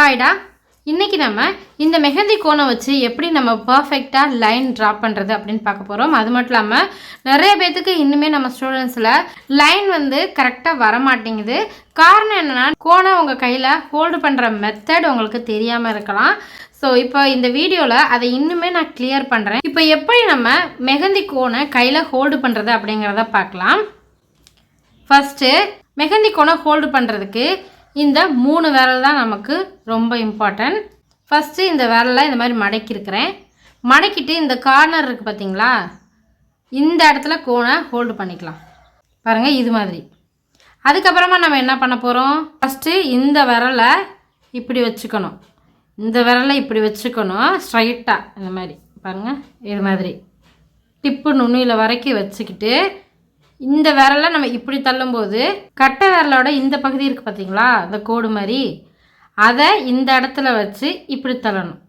ஹாய்டா. இன்றைக்கி நம்ம இந்த மெஹந்தி கோணம் வச்சு எப்படி நம்ம பர்ஃபெக்டாக லைன் ட்ரா பண்ணுறது அப்படின்னு பார்க்க போகிறோம் அது மட்டும் இல்லாமல் நிறைய பேர்த்துக்கு இன்னுமே நம்ம ஸ்டூடெண்ட்ஸில் லைன் வந்து கரெக்டாக வர மாட்டேங்குது காரணம் என்னென்னா கோணம் உங்கள் கையில் ஹோல்டு பண்ணுற மெத்தட் உங்களுக்கு தெரியாமல் இருக்கலாம். ஸோ இப்போ இந்த வீடியோவில் அதை இன்னுமே நான் கிளியர் பண்ணுறேன் இப்போ எப்படி நம்ம மெஹந்தி கோணை கையில் ஹோல்டு பண்ணுறது அப்படிங்கிறத பார்க்கலாம். ஃபஸ்ட்டு மெஹந்தி கோணை ஹோல்டு பண்ணுறதுக்கு இந்த மூணு விரல் தான் நமக்கு ரொம்ப இம்பார்ட்டன்ட் ஃபஸ்ட்டு இந்த விரலை இந்த மாதிரி மடக்கியிருக்கிறேன் மடக்கிட்டு இந்த கார்னர் இருக்குது பார்த்தீங்களா இந்த இடத்துல கோனை ஹோல்டு பண்ணிக்கலாம். பாருங்கள் இது மாதிரி. அதுக்கப்புறமா நம்ம என்ன பண்ண போகிறோம் ஃபஸ்ட்டு இந்த விரலை இப்படி வச்சுக்கணும். இந்த விரலை இப்படி வச்சுக்கணும். ஸ்ட்ரைட்டாக இந்த மாதிரி. பாருங்கள் இது மாதிரி. டிப்பு நுண்ணியில் வரைக்கும் வச்சுக்கிட்டு இந்த விரலை நம்ம இப்படி தள்ளும்போது கட்டை விரலோட இந்த பகுதி இருக்குது பார்த்தீங்களா இந்த கோடு மாதிரி. அதை இந்த இடத்துல வச்சு இப்படி தள்ளணும்.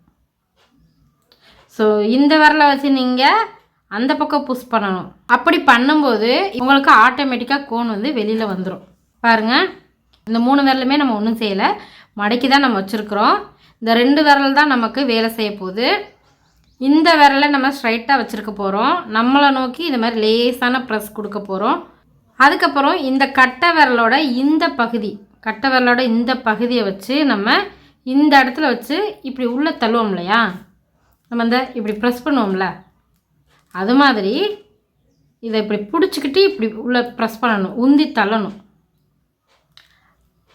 ஸோ இந்த விரலை வச்சு நீங்கள் அந்த பக்கம் புஷ் பண்ணணும். அப்படி பண்ணும்போது உங்களுக்கு ஆட்டோமேட்டிக்காக கோன் வந்து வெளியில் வந்துடும் பாருங்கள் இந்த மூணு விரலுமே நம்ம ஒன்றும் செய்யலை. மடக்கி தான் நம்ம வச்சுருக்குறோம். இந்த ரெண்டு விரல் தான் நமக்கு வேலை செய்ய போகுது இந்த விரலை நம்ம ஸ்ட்ரைட்டாக வச்சுருக்க போகிறோம் நம்மளை நோக்கி இந்த மாதிரி லேசான ப்ரெஸ் கொடுக்க போகிறோம் அதுக்கப்புறம் இந்த கட்டை விரலோட இந்த பகுதி கட்டை விரலோட இந்த பகுதியை வச்சு நம்ம இந்த இடத்துல வச்சு இப்படி உள்ளே தள்ளுவோம் இல்லையா? நம்ம இந்த இப்படி ப்ரெஸ் பண்ணுவோம்ல. அது மாதிரி இதை இப்படி பிடிச்சிக்கிட்டு இப்படி உள்ளே ப்ரெஸ் பண்ணணும் உந்தி தள்ளணும்.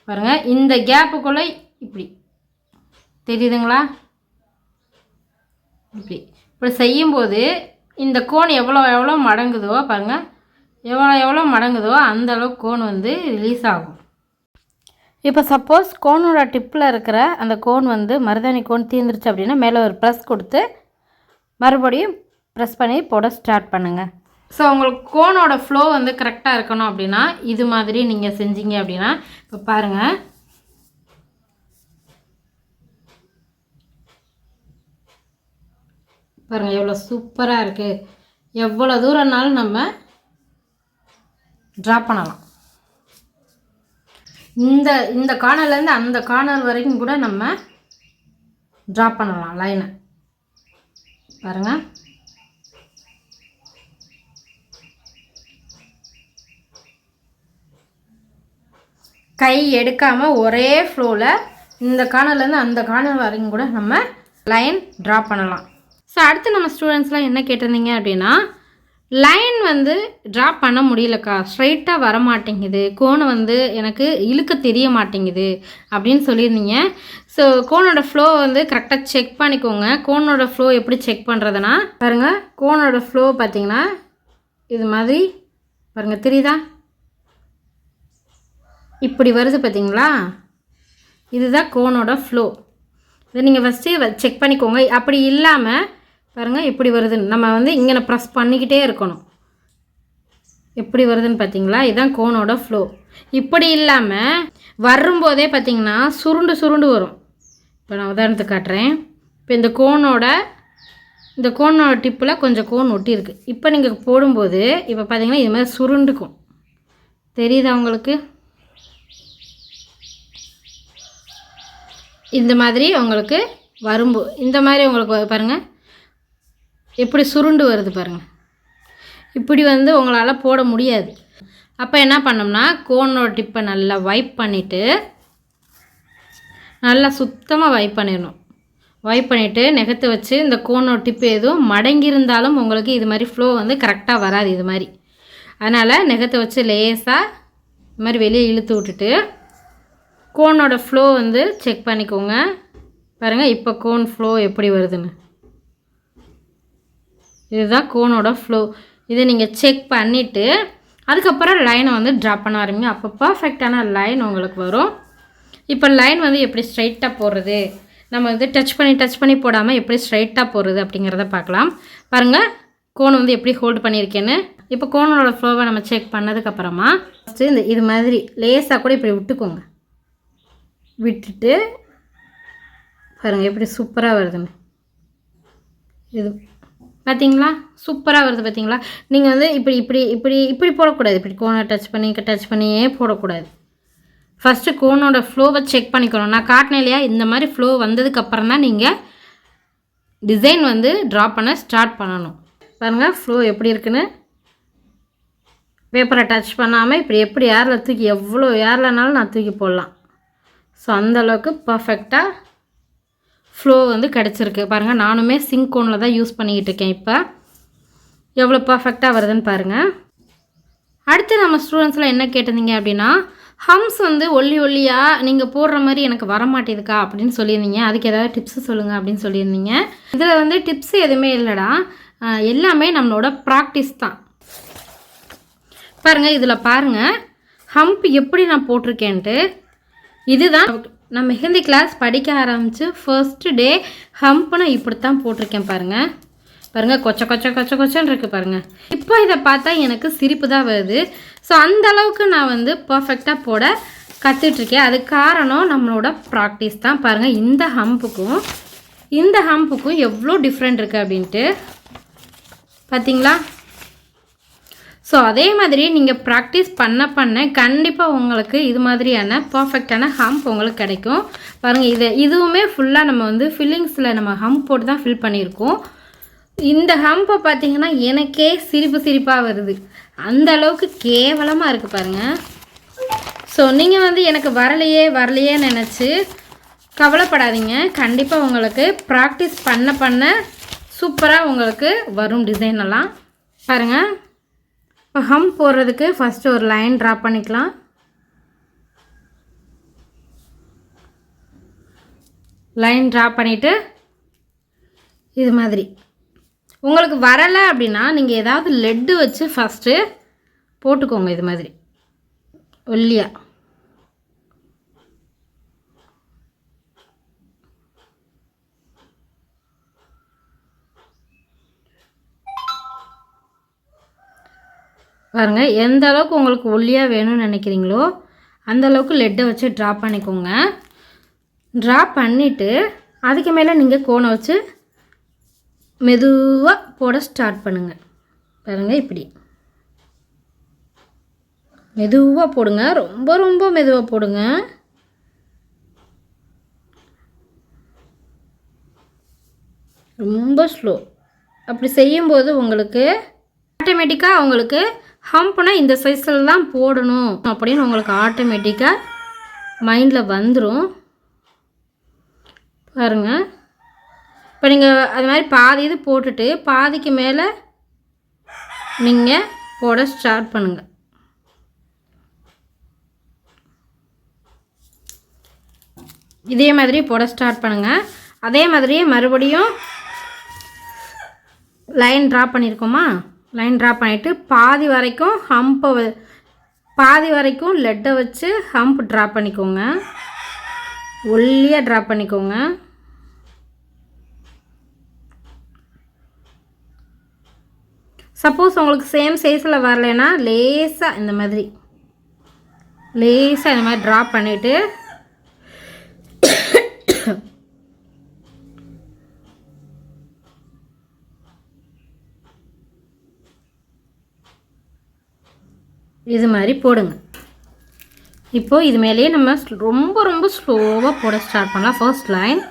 பாருங்கள் இந்த கேப்புக்குள்ளே இப்படி. தெரியுதுங்களா? இப்படி இப்படி செய்யும்போது இந்த கோன் எவ்வளோ எவ்வளோ மடங்குதோ பாருங்கள் எவ்வளோ எவ்வளோ மடங்குதோ அந்த அளவுக்கு கோன் வந்து ரிலீஸ் ஆகும். இப்போ சப்போஸ் கோனோட டிப்பில் இருக்கிற அந்த கோன் வந்து மருதாணி கோன் தீர்ந்துருச்சு அப்படின்னா மேலே ஒரு ப்ரெஸ் கொடுத்து மறுபடியும் ப்ரெஸ் பண்ணி போட ஸ்டார்ட் பண்ணுங்கள் ஸோ உங்களுக்கு கோனோட ஃப்ளோ வந்து கரெக்டாக இருக்கணும் அப்படின்னா இது மாதிரி நீங்கள் செஞ்சீங்க அப்படின்னா இப்போ பாருங்கள் பாருங்கள் எவ்வளோ சூப்பராக இருக்குது எவ்வளோ தூரம்னாலும் நம்ம ட்ரா பண்ணலாம். இந்த இந்த கார்னர்லேருந்து அந்த கார்னர் வரைக்கும் கூட நம்ம ட்ரா பண்ணலாம் லைனை பாருங்கள் கை எடுக்காமல் ஒரே ஃப்ளோவில் இந்த கார்னர்லேருந்து அந்த கார்னர் வரைக்கும் கூட நம்ம லைன் ட்ரா பண்ணலாம். ஸோ அடுத்து நம்ம ஸ்டூடெண்ட்ஸ்லாம் என்ன கேட்டிருந்தீங்க அப்படின்னா லைன் வந்து ட்ரா பண்ண முடியலக்கா. ஸ்ட்ரைட்டாக வர மாட்டேங்குது கோனை வந்து எனக்கு இழுக்க தெரிய மாட்டேங்குது அப்படின்னு சொல்லியிருந்தீங்க. ஸோ கோனோட ஃப்ளோ வந்து கரெக்டாக செக் பண்ணிக்கோங்க. கோனோட ஃப்ளோ எப்படி செக் பண்ணுறதுனா பாருங்கள் கோனோட ஃப்ளோ பார்த்தீங்கன்னா இது மாதிரி பாருங்கள் தெரியுதா? இப்படி வருது பார்த்தீங்களா? இதுதான் கோனோட ஃப்ளோ இதை நீங்கள் ஃபஸ்ட்டு செக் பண்ணிக்கோங்க. அப்படி இல்லாமல் பாருங்கள் எப்படி வருதுன்னு. நம்ம வந்து இங்கே ப்ரெஸ் பண்ணிக்கிட்டே இருக்கணும். எப்படி வருதுன்னு பார்த்தீங்களா இதுதான் கோனோட ஃப்ளோ இப்படி இல்லாமல் வரும்போதே பார்த்தீங்கன்னா சுருண்டு சுருண்டு வரும். இப்போ நான் உதாரணத்துக்கு காட்டுறேன். இப்போ இந்த கோனோட இந்த கோனோட டிப்பில் கொஞ்சம் கோன் ஒட்டி இருக்குது இப்போ நீங்கள் போடும்போது இப்போ பார்த்தீங்கன்னா இது மாதிரி சுருண்டுக்கும். தெரியுதா உங்களுக்கு? இந்த மாதிரி உங்களுக்கு வரும்போ இந்த மாதிரி உங்களுக்கு பாருங்கள் எப்படி சுருண்டு வருது பாருங்கள் இப்படி வந்து உங்களால் போட முடியாது. அப்போ என்ன பண்ணோம்னா கோனோட டிப்பை நல்லா வைப் பண்ணிவிட்டு நல்லா சுத்தமாக வைப் பண்ணிடணும். வைப் பண்ணிவிட்டு நெகத்தை வச்சு இந்த கோனோட டிப்பு எதுவும் மடங்கியிருந்தாலும் உங்களுக்கு இது மாதிரி ஃப்ளோ வந்து கரெக்டாக வராது இது மாதிரி. அதனால் நெகத்தை வச்சு லேசாக இது மாதிரி வெளியே இழுத்து விட்டுட்டு கோனோட ஃப்ளோ வந்து செக் பண்ணிக்கோங்க. பாருங்கள் இப்போ கோன் ஃப்ளோ எப்படி வருதுன்னு. இதுதான் கோனோட ஃப்ளோ இதை நீங்கள் செக் பண்ணிவிட்டு அதுக்கப்புறம் லைனை வந்து ட்ரா பண்ண ஆரம்பிங்க. அப்போ பர்ஃபெக்டான லைன் உங்களுக்கு வரும். இப்போ லைன் வந்து எப்படி ஸ்ட்ரைட்டாக போடுறது? நம்ம வந்து டச் பண்ணி டச் பண்ணி போடாமல் எப்படி ஸ்ட்ரைட்டாக போடுறது அப்படிங்கிறத பார்க்கலாம். பாருங்கள் கோன் வந்து எப்படி ஹோல்டு பண்ணியிருக்கேன்னு. இப்போ கோனோட ஃப்ளோவை நம்ம செக் பண்ணதுக்கப்புறமா ஃபஸ்ட்டு இந்த இது மாதிரி லேஸாக கூட இப்படி விட்டுக்கோங்க. விட்டுட்டு பாருங்கள் எப்படி சூப்பராக வருதுன்னு. இது பார்த்தீங்களா சூப்பராக வருது பார்த்தீங்களா நீங்கள் வந்து இப்படி இப்படி இப்படி இப்படி போடக்கூடாது. இப்படி கோனை டச் பண்ணி டச் பண்ணியே போடக்கூடாது. ஃபஸ்ட்டு கோனோட ஃப்ளோவை செக் பண்ணிக்கணும். நான் காட்டினேன் இல்லையா? இந்த மாதிரி ஃப்ளோ வந்ததுக்கப்புறம் தான் நீங்கள் டிசைன் வந்து ட்ரா பண்ண ஸ்டார்ட் பண்ணணும். பாருங்கள் ஃப்ளோ எப்படி இருக்குன்னு. பேப்பரை டச் பண்ணாமல் இப்படி எப்படி ஏரில் தூக்கி எவ்வளோ ஏர்லனாலும் நான் தூக்கி போடலாம். ஸோ அந்தளவுக்கு பர்ஃபெக்டாக ஃப்ளோ வந்து கிடச்சிருக்கு. பாருங்கள் நானுமே சிங்க் கோனில் தான் யூஸ் பண்ணிக்கிட்டு இருக்கேன் இப்போ. எவ்வளோ பர்ஃபெக்டாக வருதுன்னு பாருங்கள் அடுத்து நம்ம ஸ்டூடெண்ட்ஸில் என்ன கேட்டிருந்தீங்க அப்படின்னா ஹம்ஸ் வந்து ஒல்லி ஒல்லியாக நீங்கள் போடுற மாதிரி எனக்கு வர மாட்டேதுக்கா அப்படின்னு சொல்லியிருந்தீங்க. அதுக்கு ஏதாவது டிப்ஸு சொல்லுங்கள் அப்படின்னு சொல்லியிருந்தீங்க. இதில் வந்து டிப்ஸ் எதுவுமே இல்லைடா. எல்லாமே நம்மளோட ப்ராக்டிஸ் தான். பாருங்கள் இதில் பாருங்கள் ஹம்ப் எப்படி நான் போட்டிருக்கேன்ட்டு இதுதான் நான் மெஹந்தி கிளாஸ் படிக்க ஆரம்பித்து ஃபர்ஸ்ட் டே ஹம்ப்னு இப்படி தான் போட்டிருக்கேன் பாருங்கள் பாருங்கள் கொச்ச கொச்ச கொச்ச கொச்சன்னு இருக்குது பாருங்கள் இப்போ இதை பார்த்தா எனக்கு சிரிப்பு தான் வருது. ஸோ அந்த அளவுக்கு நான் வந்து பர்ஃபெக்டாக போட கற்றுட்ருக்கேன் அது காரணம் நம்மளோட ப்ராக்டிஸ் தான் பாருங்கள் இந்த ஹம்புக்கும் இந்த ஹம்புக்கும் எவ்வளோ டிஃப்ரெண்ட் இருக்குது அப்படின்ட்டு. பார்த்தீங்களா ஸோ அதே மாதிரி நீங்கள் ப்ராக்டிஸ் பண்ண பண்ண கண்டிப்பாக உங்களுக்கு இது மாதிரியான பர்ஃபெக்டான ஹம்ப் உங்களுக்கு கிடைக்கும். பாருங்கள் இது இதுவுமே ஃபுல்லாக நம்ம வந்து ஃபில்லிங்ஸில் நம்ம ஹம்ப் போட்டு தான் ஃபில் பண்ணியிருக்கோம். இந்த ஹம்பை பார்த்தீங்கன்னா எனக்கே சிரிப்பு சிரிப்பாக வருது. அந்த அளவுக்கு கேவலமாக இருக்குது பாருங்கள் ஸோ நீங்கள் வந்து எனக்கு வரலையே வரலையே நினச்சி கவலைப்படாதீங்க. கண்டிப்பாக உங்களுக்கு ப்ராக்டிஸ் பண்ண பண்ண சூப்பராக உங்களுக்கு வரும் டிசைன் எல்லாம். பாருங்கள் இப்போ ஹம் போடுறதுக்கு ஃபஸ்ட்டு ஒரு லைன் ட்ரா பண்ணிக்கலாம். லைன் ட்ரா பண்ணிவிட்டு இது மாதிரி. உங்களுக்கு வரலை அப்படின்னா நீங்கள் ஏதாவது லெட்டு வச்சு ஃபஸ்ட்டு போட்டுக்கோங்க இது மாதிரி. ஒல்லியாக பாருங்கள் எந்த அளவுக்கு உங்களுக்கு ஒல்லியாக வேணும்னு நினைக்கிறீங்களோ அந்த அளவுக்கு லெட்டை வச்சு ட்ரா பண்ணிக்கோங்க. ட்ரா பண்ணிவிட்டு அதுக்கு மேலே நீங்கள் கோனை வச்சு மெதுவாக போட ஸ்டார்ட் பண்ணுங்கள் பாருங்கள் இப்படி. மெதுவாக போடுங்க ரொம்ப ரொம்ப மெதுவாக போடுங்க. ரொம்ப ஸ்லோ அப்படி செய்யும்போது உங்களுக்கு ஆட்டோமேட்டிக்காக உங்களுக்கு ஹம்ப்னா இந்த சைஸில் தான் போடணும் அப்படின்னு உங்களுக்கு ஆட்டோமேட்டிக்காக மைண்டில் வந்துடும் பாருங்கள் இப்போ நீங்கள் அது மாதிரி பாதி இது போட்டுட்டு பாதிக்கு மேலே நீங்கள் போட ஸ்டார்ட் பண்ணுங்கள் இதே மாதிரி போட ஸ்டார்ட் பண்ணுங்கள் அதே மாதிரியே மறுபடியும் லைன் ட்ரா பண்ணியிருக்கோமா லைன் ட்ரா பண்ணிவிட்டு பாதி வரைக்கும் ஹம்பை பாதி வரைக்கும் லெட்டை வச்சு ஹம்ப் ட்ரா பண்ணிக்கோங்க. ஒல்லியாக ட்ரா பண்ணிக்கோங்க. சப்போஸ் உங்களுக்கு சேம் சைஸில் வரலைன்னா லேசாக இந்த மாதிரி லேசாக இந்த மாதிரி ட்ரா பண்ணிவிட்டு இது மாதிரி போடுங்க. இப்போ இது மேலேயே நம்ம ரொம்ப ரொம்ப ஸ்லோவாக போட ஸ்டார்ட் பண்ணலாம். ஃபர்ஸ்ட் லைன்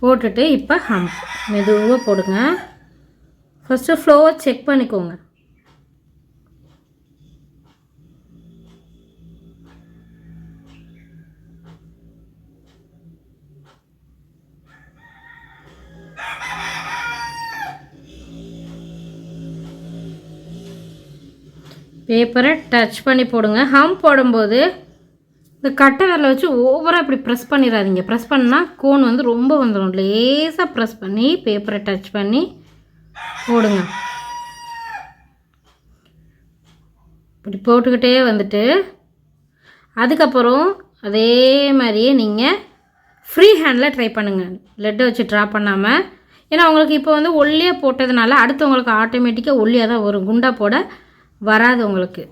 போட்டுட்டு இப்போ ஹம்ப் மெதுவாக போடுங்க. ஃபஸ்ட்டு ஃப்ளோவை செக் பண்ணிக்கோங்க. பேப்பரை டச் பண்ணி போடுங்க. ஹம் போடும்போது இந்த கட்டை விரலை வச்சு ஓவராக இப்படி ப்ரெஸ் பண்ணிடாதீங்க ப்ரெஸ் பண்ணால் கோன் வந்து ரொம்ப வந்துடும். லேசாக ப்ரெஸ் பண்ணி பேப்பரை டச் பண்ணி போடுங்க. இப்படி போட்டுக்கிட்டே வந்துட்டு அதுக்கப்புறம் அதே மாதிரியே நீங்கள் ஃப்ரீ ஹேண்டில் ட்ரை பண்ணுங்கள் லெட்டை வச்சு ட்ரா பண்ணாமல் ஏன்னா உங்களுக்கு இப்போ வந்து ஒல்லியாக போட்டதுனால அடுத்து உங்களுக்கு ஆட்டோமேட்டிக்காக ஒல்லியாக தான் வரும். குண்டா போட வராது உங்களுக்கு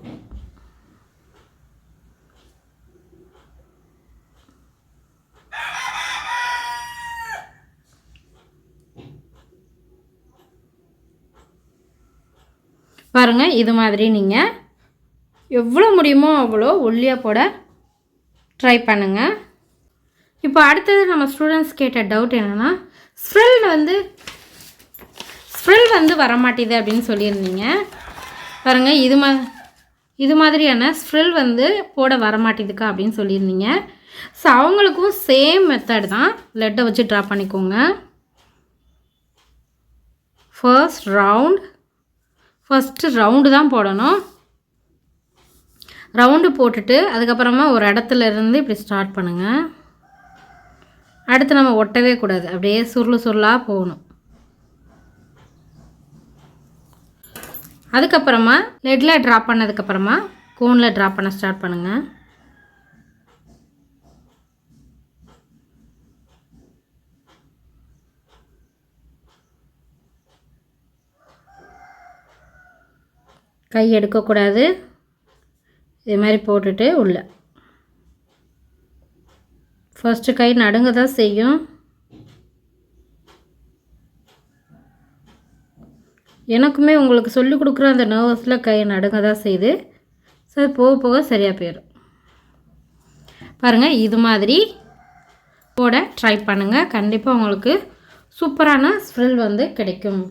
பாருங்கள் இது மாதிரி நீங்கள் எவ்வளோ முடியுமோ அவ்வளோ ஒல்லியாக போட ட்ரை பண்ணுங்கள் இப்போ அடுத்தது நம்ம ஸ்டூடெண்ட்ஸ் கேட்ட டவுட் என்னென்னா ஸ்ப்ரில் வந்து ஸ்ப்ரில் வந்து வரமாட்டேது அப்படின்னு சொல்லியிருந்தீங்க. பாருங்கள் இது மா இது மாதிரியான ஸ்ப்ரில் வந்து போட வரமாட்டேதுக்கா அப்படின்னு சொல்லியிருந்தீங்க. ஸோ அவங்களுக்கும் சேம் மெத்தட் தான். லெட்டை வச்சு ட்ரா பண்ணிக்கோங்க. ஃபர்ஸ்ட் ரவுண்ட் ஃபஸ்ட்டு ரவுண்டு தான் போடணும். ரவுண்டு போட்டுட்டு அதுக்கப்புறமா ஒரு இடத்துல இருந்து இப்படி ஸ்டார்ட் பண்ணுங்கள் அடுத்து நம்ம ஒட்டவே கூடாது. அப்படியே சுருள் சுருளாக போகணும். அதுக்கப்புறமா லெட்டில் ட்ரா பண்ணதுக்கப்புறமா கோனில் ட்ராப் பண்ண ஸ்டார்ட் பண்ணுங்கள் கை எடுக்கக்கூடாது இது மாதிரி போட்டுட்டு உள்ள. ஃபஸ்ட்டு கை நடுங்க தான் செய்யும். எனக்குமே உங்களுக்கு சொல்லிக் கொடுக்குற அந்த நர்வஸில் கை நடுங்க தான் செய்யுது ஸோ போக போக சரியாக போயிடும் பாருங்கள் இது மாதிரி போட ட்ரை பண்ணுங்கள் கண்டிப்பாக உங்களுக்கு சூப்பரான ஸ்ப்ரில் வந்து கிடைக்கும்.